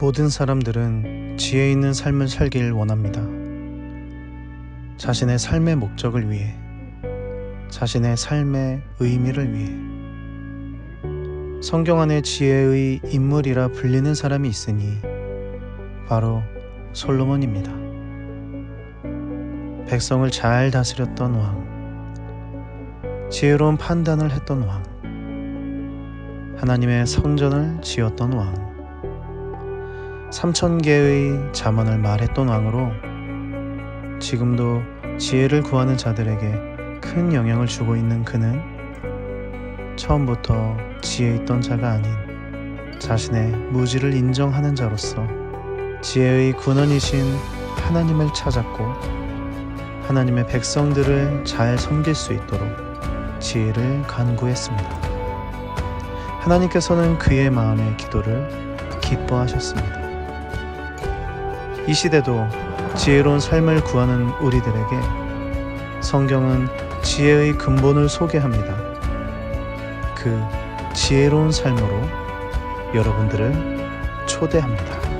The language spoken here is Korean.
모든 사람들은 지혜 있는 삶을 살길 원합니다. 자신의 삶의 목적을 위해, 자신의 삶의 의미를 위해. 성경 안에 지혜의 인물이라 불리는 사람이 있으니 바로 솔로몬입니다. 백성을 잘 다스렸던 왕, 지혜로운 판단을 했던 왕, 하나님의 성전을 지었던 왕, 삼천 개의 잠언을 말했던 왕으로 지금도 지혜를 구하는 자들에게 큰 영향을 주고 있는 그는 처음부터 지혜 있던 자가 아닌 자신의 무지를 인정하는 자로서 지혜의 근원이신 하나님을 찾았고 하나님의 백성들을 잘 섬길 수 있도록 지혜를 간구했습니다. 하나님께서는 그의 마음의 기도를 기뻐하셨습니다. 이 시대도 지혜로운 삶을 구하는 우리들에게 성경은 지혜의 근본을 소개합니다. 그 지혜로운 삶으로 여러분들을 초대합니다.